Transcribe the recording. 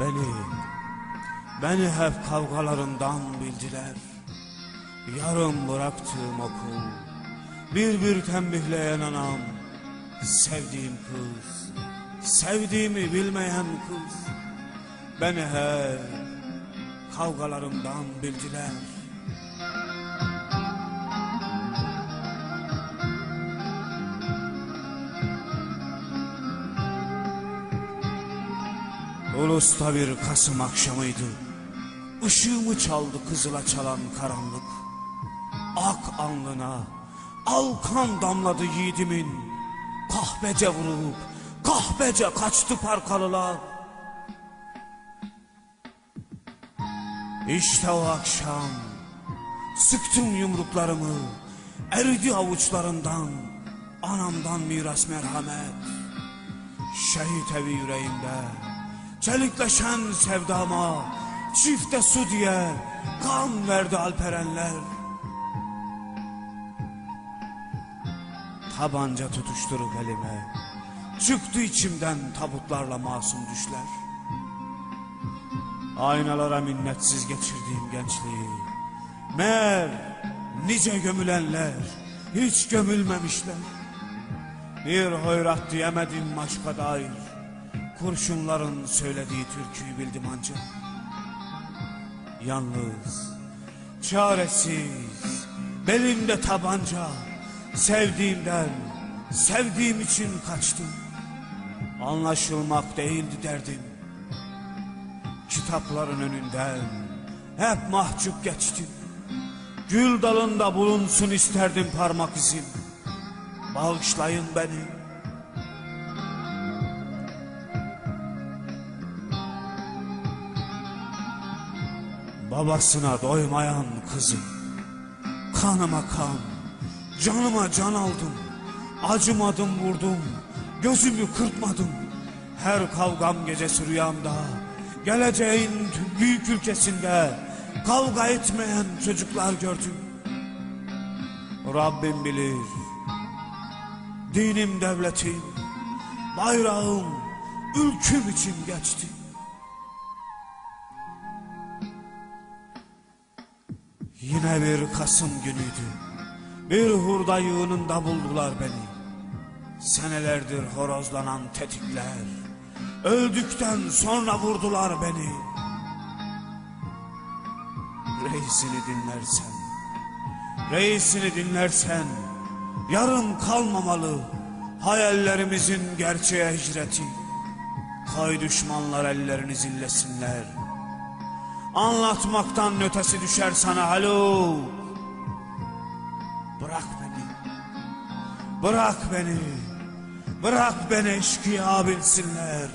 beni. Beni hep kavgalarından bildiler. Yarım bıraktığım okul. Bir bir tembihleyen anam. Sevdiğim kız. Sevdiğimi bilmeyen kız. Beni hep kavgalarımdan bildiler. Ulus'ta bir Kasım akşamıydı. Işığımı çaldı kızıla çalan karanlık. Ak alnına al kan damladı yiğidimin. Kahpece vurup kahpece kaçtı parkalılar. İşte o akşam sıktım yumruklarımı eridi avuçlarından anamdan miras merhamet şehit evi yüreğimde çelikleşen sevdama çifte su diye kan verdi alperenler. Tabanca tutuşturup elime çıktı içimden tabutlarla masum düşler. Aynalara minnetsiz geçirdiğim gençliği Meğer nice gömülenler hiç gömülmemişler. Bir hoyrat diyemedim aşka dair Kurşunların söylediği türküyü bildim ancak Yalnız, çaresiz, belimde tabanca Sevdiğimden, sevdiğim için kaçtım Anlaşılmak değildi derdim kitapların önünden hep mahcup geçtim. Gül dalında bulunsun isterdim parmak izim. Bağışlayın beni. Babasına doymayan kızım. Kanıma kan, canıma can aldım. Acımadım vurdum, gözümü kırpmadım. Her kavgam gecesi rüyamda geleceğin büyük ülkesinde kavga etmeyen çocuklar gördüm. Rabbim bilir. Dinim, devletim, bayrağım, ülküm için geçti. Yine bir Kasım günüydü. Bir hurda yığınında buldular beni. Senelerdir horozlanan tetikler. Öldükten sonra vurdular beni. Reisini dinlersen, reisini dinlersen, yarım kalmamalı hayallerimizin gerçeğe hicreti. Kay düşmanlar ellerini zillesinler. Anlatmaktan ötesi düşer sana halo. Bırak beni, bırak beni, bırak beni eşkıya bilsinler.